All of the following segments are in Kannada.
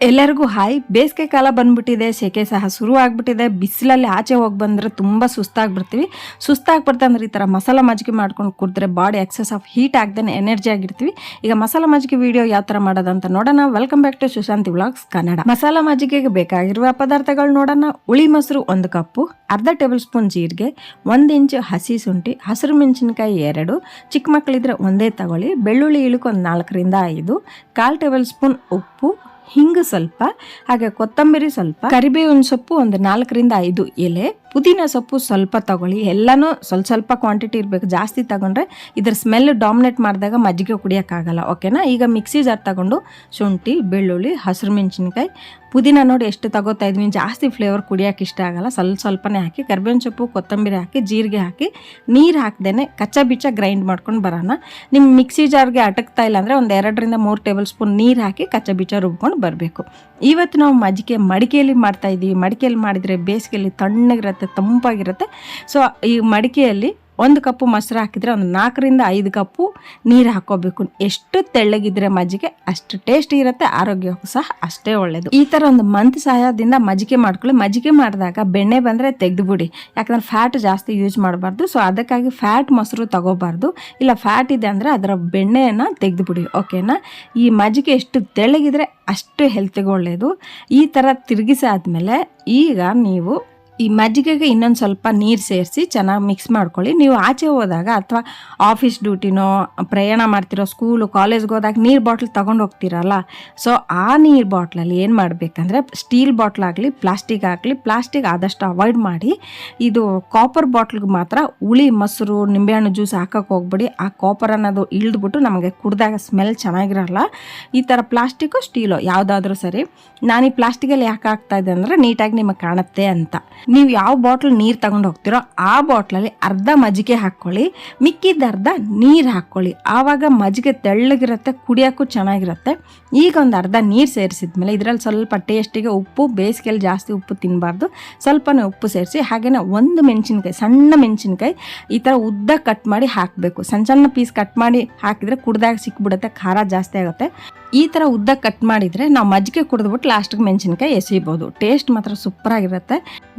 ಎಲ್ಲರಿಗೂ ಹಾಯ್. ಬೇಸಿಗೆ ಕಾಲ ಬಂದ್ಬಿಟ್ಟಿದೆ ಸೆಕೆ ಸಹ ಶುರು ಆಗ್ಬಿಟ್ಟಿದೆ. ಬಿಸಿಲಲ್ಲಿ ಆಚೆ ಹೋಗಿ ಬಂದರೆ ತುಂಬ ಸುಸ್ತಾಗ್ಬಿಡ್ತೀವಿ. ಸುಸ್ತಾಗ್ಬಿಡ್ತಾ ಅಂದ್ರೆ ಈ ಥರ ಮಸಾಲ ಮಜ್ಜಿಗೆ ಮಾಡ್ಕೊಂಡು ಕುಡಿದ್ರೆ ಬಾಡಿ ಎಕ್ಸಸ್ ಆಫ್ ಹೀಟ್ ಆಗ್ದೇ ಎನರ್ಜಿ ಆಗಿರ್ತೀವಿ. ಈಗ ಮಸಾಲ ಮಜ್ಜಿಗೆ ವಿಡಿಯೋ ಯಾವ ಥರ ಮಾಡೋದಂತ ನೋಡೋಣ. Welcome back to Sushanti vlogs Kannada. Masala ಮಜ್ಜಿಗೆಗೆ ಬೇಕಾಗಿರುವ ಪದಾರ್ಥಗಳು ನೋಡೋಣ. ಹುಳಿ ಮೊಸರು ಒಂದು ಕಪ್ಪು, ಅರ್ಧ ಟೇಬಲ್ ಸ್ಪೂನ್ ಜೀರಿಗೆ, ಒಂದು ಇಂಚು ಹಸಿ ಶುಂಠಿ, ಹಸಿರು ಮೆಣಸಿನ್ಕಾಯಿ ಎರಡು ಚಿಕ್ಕ ಮಕ್ಕಳಿದ್ರೆ ಒಂದೇ ತಗೊಳ್ಳಿ. ಬೆಳ್ಳುಳ್ಳಿ ಇಳುಕು ಒಂದು ನಾಲ್ಕರಿಂದ ಐದು, ಕಾಲು ಟೇಬಲ್ ಸ್ಪೂನ್ ಉಪ್ಪು ಹಿಂಗು ಸ್ವಲ್ಪ ಹಾಗೆ ಕೊತ್ತಂಬರಿ ಸ್ವಲ್ಪ ಕರಿಬೇವಿನ ಸೊಪ್ಪು ಒಂದು ನಾಲ್ಕರಿಂದ ಐದು ಎಲೆ ಪುದೀನ ಸೊಪ್ಪು ಸ್ವಲ್ಪ ತಗೊಳ್ಳಿ. ಎಲ್ಲನೂ ಸ್ವಲ್ಪ ಸ್ವಲ್ಪ ಕ್ವಾಂಟಿಟಿ ಇರಬೇಕು. ಜಾಸ್ತಿ ತಗೊಂಡ್ರೆ ಇದ್ರ ಸ್ಮೆಲ್ ಡಾಮಿನೇಟ್ ಮಾಡಿದಾಗ ಮಜ್ಜಿಗೆ ಕುಡಿಯೋಕ್ಕಾಗಲ್ಲ ಓಕೆನಾ ಈಗ ಮಿಕ್ಸಿ ಜಾರ್ ತಗೊಂಡು ಶುಂಠಿ, ಬೆಳ್ಳುಳ್ಳಿ, ಹಸಿರು ಮೆಣಸಿನ್ಕಾಯಿ, ಪುದೀನ ನೋಡಿ ಎಷ್ಟು ತಗೋತಾ ಇದ್ವಿ. ಜಾಸ್ತಿ ಫ್ಲೇವರ್ ಕುಡಿಯೋಕೆ ಇಷ್ಟ ಆಗಲ್ಲ. ಸ್ವಲ್ಪ ಸ್ವಲ್ಪನೇ ಹಾಕಿ, ಕರ್ಬೇವಿನ ಸೊಪ್ಪು, ಕೊತ್ತಂಬರಿ ಹಾಕಿ, ಜೀರಿಗೆ ಹಾಕಿ, ನೀರು ಹಾಕ್ದೇನೆ ಕಚ್ಚಾ ಬಿಚ್ಚ ಗ್ರೈಂಡ್ ಮಾಡ್ಕೊಂಡು ಬರೋಣ. ನಿಮ್ಮ ಮಿಕ್ಸಿ ಜಾರ್ಗೆ ಅಟಕ್ತಾ ಇಲ್ಲ ಅಂದರೆ ಒಂದು ಎರಡರಿಂದ ಮೂರು ಟೇಬಲ್ ಸ್ಪೂನ್ ನೀರು ಹಾಕಿ ಕಚ್ಚಾ ಬಿಚ್ಚ ರುಬ್ಕೊಂಡು ಬರಬೇಕು. ಇವತ್ತು ನಾವು ಮಜ್ಜಿಗೆ ಮಡಿಕೆಯಲ್ಲಿ ಮಾಡ್ತಾ ಇದ್ದೀವಿ ಮಡಿಕೆಯಲ್ಲಿ ಮಾಡಿದರೆ ಬೇಸಿಗೆಯಲ್ಲಿ ತಣ್ಣಗಿರುತ್ತೆ ತಂಪಾಗಿರುತ್ತೆ. ಸೊ ಈ ಮಡಿಕೆಯಲ್ಲಿ ಒಂದು ಕಪ್ಪು ಮೊಸರು ಹಾಕಿದರೆ ಒಂದು ನಾಲ್ಕರಿಂದ ಐದು ಕಪ್ಪು ನೀರು ಹಾಕೋಬೇಕು. ಎಷ್ಟು ತೆಳ್ಳಗಿದ್ರೆ ಮಜ್ಜಿಗೆ, ಅಷ್ಟು ಟೇಸ್ಟ್ ಇರುತ್ತೆ, ಆರೋಗ್ಯಕ್ಕೂ ಸಹ ಅಷ್ಟೇ ಒಳ್ಳೆಯದು ಈ ಥರ ಒಂದು ಮಂತ್ ಸಹಾಯದಿಂದ ಮಜ್ಜಿಗೆ ಮಾಡ್ಕೊಳ್ಳಿ. ಮಜ್ಜಿಗೆ ಮಾಡಿದಾಗ ಬೆಣ್ಣೆ ಬಂದರೆ ತೆಗೆದುಬಿಡಿ. ಯಾಕಂದ್ರೆ ಫ್ಯಾಟ್ ಜಾಸ್ತಿ ಯೂಸ್ ಮಾಡಬಾರ್ದು. ಸೊ ಅದಕ್ಕಾಗಿ ಫ್ಯಾಟ್ ಮೊಸರು ತಗೋಬಾರ್ದು. ಇಲ್ಲ ಫ್ಯಾಟ್ ಇದೆ ಅಂದರೆ ಅದರ ಬೆಣ್ಣೆಯನ್ನು ತೆಗೆದುಬಿಡಿ ಓಕೆನಾ ಈ ಮಜ್ಜಿಗೆ ಎಷ್ಟು ತೆಳ್ಳಗಿದ್ರೆ ಅಷ್ಟು ಹೆಲ್ತಿಗೆ ಒಳ್ಳೆಯದು ಈ ಥರ ತಿರುಗಿಸಾದ್ಮೇಲೆ ಈಗ ನೀವು ಈ ಮಜ್ಜಿಗೆಗೆ ಇನ್ನೊಂದು ಸ್ವಲ್ಪ ನೀರು ಸೇರಿಸಿ ಚೆನ್ನಾಗಿ ಮಿಕ್ಸ್ ಮಾಡ್ಕೊಳ್ಳಿ. ನೀವು ಆಚೆ ಹೋದಾಗ ಅಥವಾ ಆಫೀಸ್ ಡ್ಯೂಟಿನೋ ಪ್ರಯಾಣ ಮಾಡ್ತಿರೋ ಸ್ಕೂಲು ಕಾಲೇಜ್ಗೆ ಹೋದಾಗ ನೀರು ಬಾಟ್ಲ್ ತೊಗೊಂಡು ಹೋಗ್ತೀರಲ್ಲ? ಸೊ ಆ ನೀರು ಬಾಟ್ಲಲ್ಲಿ ಏನು ಮಾಡಬೇಕಂದ್ರೆ ಸ್ಟೀಲ್ ಬಾಟ್ಲಾಗಲಿ ಪ್ಲಾಸ್ಟಿಕ್ ಆಗಲಿ ಪ್ಲಾಸ್ಟಿಕ್ ಆದಷ್ಟು ಅವಾಯ್ಡ್ ಮಾಡಿ, ಇದು ಕಾಪರ್ ಬಾಟ್ಲಿಗೆ ಮಾತ್ರ ಹುಳಿ, ಮೊಸರು, ನಿಂಬೆಹಣ್ಣು ಜ್ಯೂಸ್ ಹಾಕೋಕೆ ಹೋಗ್ಬಿಡಿ. ಆ ಕಾಪರ್ ಅನ್ನೋದು ಇಳಿದ್ಬಿಟ್ಟು ನಮಗೆ ಕುಡಿದಾಗ ಸ್ಮೆಲ್ ಚೆನ್ನಾಗಿರಲ್ಲ. ಈ ಥರ ಪ್ಲಾಸ್ಟಿಕ್ಕು ಸ್ಟೀಲು ಯಾವುದಾದ್ರೂ ಸರಿ. ನಾನು ಈ ಪ್ಲಾಸ್ಟಿಕಲ್ಲಿ ಯಾಕೆ ಆಗ್ತಾಯಿದೆ ಅಂದರೆ ನೀಟಾಗಿ ನಿಮಗೆ ಕಾಣುತ್ತೆ ಅಂತ. ನೀವು ಯಾವ ಬಾಟ್ಲ್ ನೀರು ತಗೊಂಡು ಹೋಗ್ತೀರೋ ಆ ಬಾಟ್ಲಲ್ಲಿ ಅರ್ಧ ಮಜ್ಜಿಗೆ ಹಾಕ್ಕೊಳ್ಳಿ ಮಿಕ್ಕಿದ ಅರ್ಧ ನೀರು ಹಾಕ್ಕೊಳ್ಳಿ ಆವಾಗ ಮಜ್ಜಿಗೆ ತೆಳ್ಳಗಿರುತ್ತೆ, ಕುಡಿಯೋಕ್ಕೂ ಚೆನ್ನಾಗಿರುತ್ತೆ. ಈಗ ಒಂದು ಅರ್ಧ ನೀರು ಸೇರಿಸಿದ್ಮೇಲೆ ಇದರಲ್ಲಿ ಸ್ವಲ್ಪ ಟೇಸ್ಟಿಗೆ ಉಪ್ಪು ಬೇಸಿಗೆಯಲ್ಲಿ ಜಾಸ್ತಿ ಉಪ್ಪು ತಿನ್ನಬಾರ್ದು ಸ್ವಲ್ಪನೇ ಉಪ್ಪು ಸೇರಿಸಿ ಹಾಗೆಯೇ ಒಂದು ಮೆಣಸಿನ್ಕಾಯಿ, ಸಣ್ಣ ಮೆಣಸಿನ್ಕಾಯಿ ಈ ಥರ ಉದ್ದ ಕಟ್ ಮಾಡಿ ಹಾಕಬೇಕು. ಸಣ್ಣ ಸಣ್ಣ ಪೀಸ್ ಕಟ್ ಮಾಡಿ ಹಾಕಿದರೆ ಕುಡ್ದಾಗ ಸಿಕ್ಬಿಡುತ್ತೆ, ಖಾರ ಜಾಸ್ತಿ ಆಗುತ್ತೆ. ಈ ಥರ ಉದ್ದ ಕಟ್ ಮಾಡಿದರೆ ನಾವು ಮಜ್ಜಿಗೆ ಕುಡಿದ್ಬಿಟ್ಟು ಲಾಸ್ಟಿಗೆ ಮೆಣಸಿನ್ಕಾಯಿ ಎಸಿಬೋದು. ಟೇಸ್ಟ್ ಮಾತ್ರ ಸೂಪರಾಗಿರುತ್ತೆ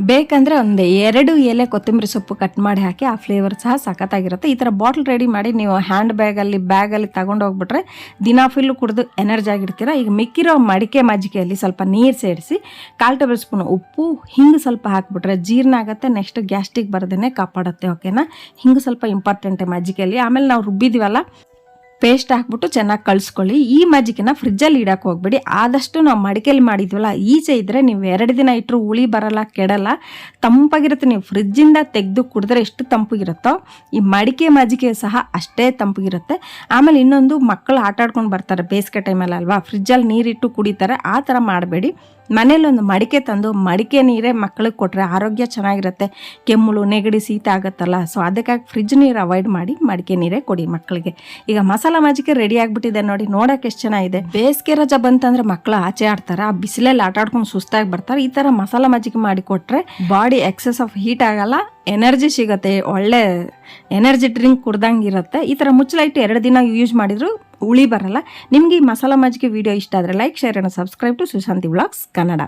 ಬೇಕಂದರೆ ಒಂದು ಎರಡು ಎಲೆ ಕೊತ್ತಂಬರಿ ಸೊಪ್ಪು ಕಟ್ ಮಾಡಿ ಹಾಕಿ ಆ ಫ್ಲೇವರ್ ಸಹ ಸಖತ್ತಾಗಿರುತ್ತೆ. ಈ ಥರ ಬಾಟ್ಲ್ ರೆಡಿ ಮಾಡಿ ನೀವು ಹ್ಯಾಂಡ್ ಬ್ಯಾಗಲ್ಲಿ ಬ್ಯಾಗಲ್ಲಿ ತಗೊಂಡು ಹೋಗ್ಬಿಟ್ರೆ ದಿನ ಫುಲ್ಲು ಕುಡಿದು ಎನರ್ಜಿ ಆಗಿರ್ತೀರ ಈಗ ಮಿಕ್ಕಿರೋ ಮಡಿಕೆ ಮಜ್ಜಿಗೆಯಲ್ಲಿ ಸ್ವಲ್ಪ ನೀರು ಸೇರಿಸಿ ಕಾಲು ಟೇಬಲ್ ಸ್ಪೂನ್ ಉಪ್ಪು, ಹಿಂಗೆ ಸ್ವಲ್ಪ ಹಾಕ್ಬಿಟ್ರೆ ಜೀರ್ಣ ಆಗುತ್ತೆ ನೆಕ್ಸ್ಟ್ ಗ್ಯಾಸ್ಟಿಕ್ ಬರದೇ ಕಾಪಾಡುತ್ತೆ ಓಕೆನಾ ಹಿಂಗೆ ಸ್ವಲ್ಪ ಇಂಪಾರ್ಟೆಂಟ್ ಮಜ್ಜಿಗೆಯಲ್ಲಿ. ಆಮೇಲೆ ನಾವು ರುಬ್ಬಿದ್ದೀವಲ್ಲ ಪೇಸ್ಟ್ ಹಾಕ್ಬಿಟ್ಟು ಚೆನ್ನಾಗಿ ಕಳಿಸ್ಕೊಳ್ಳಿ. ಈ ಮಜ್ಜಿಗೆನ ಫ್ರಿಜ್ಜಲ್ಲಿ ಇಡಕ್ಕೆ ಹೋಗ್ಬೇಡಿ. ಆದಷ್ಟು ನಾವು ಮಡಿಕೆಯಲ್ಲಿ ಮಾಡಿದ್ವಲ್ಲ, ಈಚೆ ಇದ್ದರೆ ನೀವು ಎರಡು ದಿನ ಇಟ್ಟರು ಹುಳಿ ಬರಲ್ಲ, ಕೆಡಲ್ಲ. ತಂಪಾಗಿರುತ್ತೆ. ನೀವು ಫ್ರಿಜ್ಜಿಂದ ತೆಗೆದು ಕುಡಿದ್ರೆ ಎಷ್ಟು ತಂಪಿಗಿರುತ್ತೋ, ಈ ಮಡಿಕೆ ಮಜ್ಜಿಗೆ ಸಹ ಅಷ್ಟೇ ತಂಪಿಗಿರುತ್ತೆ. ಆಮೇಲೆ ಇನ್ನೊಂದು ಮಕ್ಕಳು ಆಟ ಆಡ್ಕೊಂಡು ಬರ್ತಾರೆ, ಬೇಸಿಗೆ ಟೈಮಲ್ಲಿ ಅಲ್ವಾ? ಫ್ರಿಜ್ಜಲ್ಲಿ ನೀರಿಟ್ಟು ಕುಡಿತಾರೆ, ಆ ಥರ ಮಾಡಬೇಡಿ. ಮನೇಲಿ ಒಂದು ಮಡಿಕೆ ತಂದು ಮಡಿಕೆ ನೀರೇ ಮಕ್ಕಳಿಗೆ ಕೊಟ್ಟರೆ ಆರೋಗ್ಯ ಚೆನ್ನಾಗಿರುತ್ತೆ. ಕೆಮ್ಮುಳು, ನೆಗಡಿ, ಶೀತ ಆಗುತ್ತಲ್ಲ. ಸೊ ಅದಕ್ಕಾಗಿ ಫ್ರಿಜ್ ನೀರು ಅವಾಯ್ಡ್ ಮಾಡಿ ಮಡಿಕೆ ನೀರೇ ಕೊಡಿ ಮಕ್ಕಳಿಗೆ ಈಗ ಮಸಾಲ ಮಜ್ಜಿಗೆ ರೆಡಿ ಆಗಿಬಿಟ್ಟಿದೆ ನೋಡಿ, ನೋಡೋಕೆ ಎಷ್ಟು ಚೆನ್ನಾಗಿದೆ ಬೇಸಿಗೆ ರಜ ಬಂತಂದ್ರೆ ಮಕ್ಕಳು ಆಚೆ ಆಡ್ತಾರೆ, ಆ ಬಿಸಿಲಲ್ಲಿ ಆಟ ಆಡ್ಕೊಂಡು ಸುಸ್ತಾಗಿ ಬರ್ತಾರೆ. ಈ ಥರ ಮಸಾಲ ಮಜ್ಜಿಗೆ ಮಾಡಿ ಕೊಟ್ಟರೆ ಬಾಡಿ ಎಕ್ಸಸ್ ಆಫ್ ಹೀಟ್ ಆಗಲ್ಲ ಎನರ್ಜಿ ಸಿಗುತ್ತೆ, ಒಳ್ಳೆ ಎನರ್ಜಿ ಡ್ರಿಂಕ್ ಕುಡ್ದಂಗೆ ಇರುತ್ತೆ. ಈ ಥರ ಮುಚ್ಚಲೈಟ್ ಎರಡು ದಿನ ಯೂಸ್ ಮಾಡಿದ್ರು ಉಳಿ ಬರಲ್ಲ. ನಿಮಗೆ ಈ ಮಸಾಲ ಮಜ್ಜಿಗೆ ವಿಡಿಯೋ ಇಷ್ಟ ಆದರೆ ಲೈಕ್ ಶೇರ್ ಅನ್ನು subscribe to Sushanti vlogs Kannada